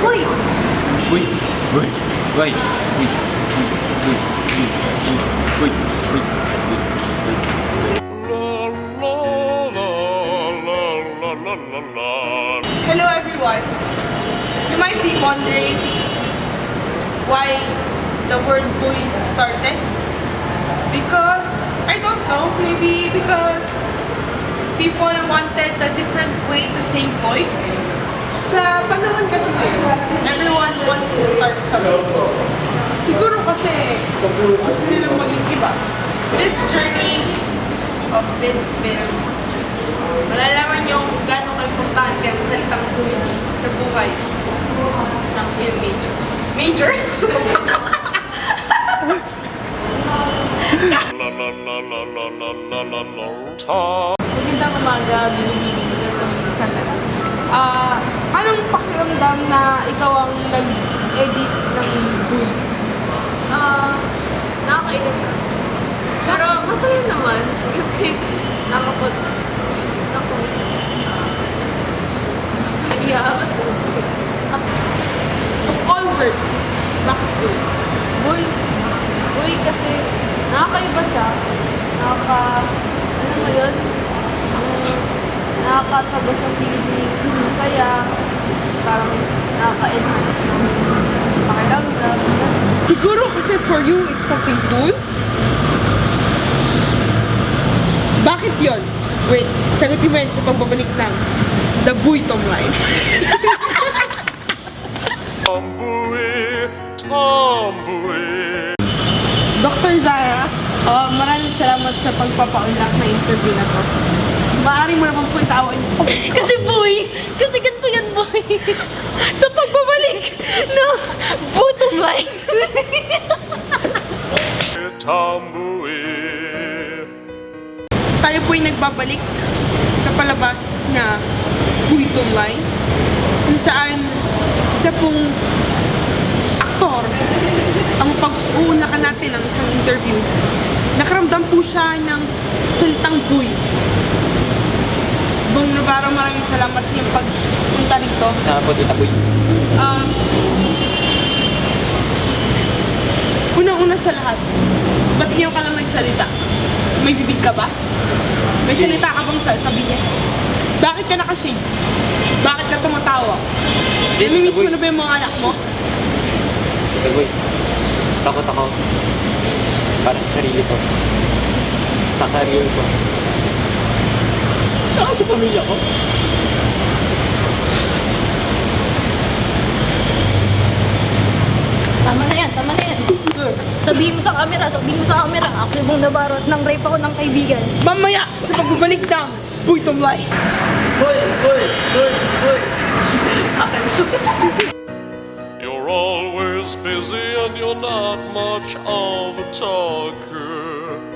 Uy! Uy! Uy! Uy! Uy! Uy! Uy! Uy! Uy! Hello everyone. You might be wondering why the word boy started. Because, I don't know, maybe because people wanted a different way to say boy. Sa panahon kasi ngayon, everyone wants to start something. Siguro kasi gusto nilang maging iba. This journey of this film, malalaman niyo kung gaano ka-importante ang salitang boy sa buhay ng film majors. Majors? Magandang umaga, binibining ko ng sandali. Ah, anong pakiramdam na ikaw ang nag-edit ng boy? Ah, nakakainip ka. Pero masaya naman kasi nakapag... Naku. Masaya. Basta masaya. Of all words, bakit boy? Boy. Boy kasi nakakaiba siya. Nakaka... Ano mo yun? Ang nakakataba sa feeling. Masaya. Parang nakaka-enhance ng pakiramdam. Siguro kasi for you, it's something cool. Bakit yon? Wait, sagutin mo yan sa pagbabalik ng The Buitom Line. Tomboy, tomboy. Dr. Zara, uh, maraming salamat sa pagpapaunlak na interview na to. Maaari mo naman po itawan Kasi boy! Kasi ganito yan boy! sa pagbabalik ng bottom line. Tomboy. Tayo po ay nagbabalik sa palabas na Buitom Line kung saan isa pong aktor ang pag-uunakan natin ng isang interview. Nakaramdam po siya ng salitang buy. Bong Navarro, maraming salamat sa iyong pagpunta rito. Saka po, Tita Boy. Um, Unang-una sa lahat, ba't ngayon ka lang nagsalita? May bibig ka ba? May salita ka bang sasabihin? Bakit ka naka-shades? Bakit ka tumatawa? Namimiss mo na ba yung mga anak mo? Tita Boy. Takot ako. Para sa sarili ko. Sa career ko. Tsaka sa pamilya ko. Tama na yan, tama na yan. Sabihin mo sa camera, sabihin mo sa camera. Ako si Bong Navarro nang rape ako ng kaibigan. Mamaya sa pagbabalik ng Buitom Life. You're always busy and you're not much of a talker.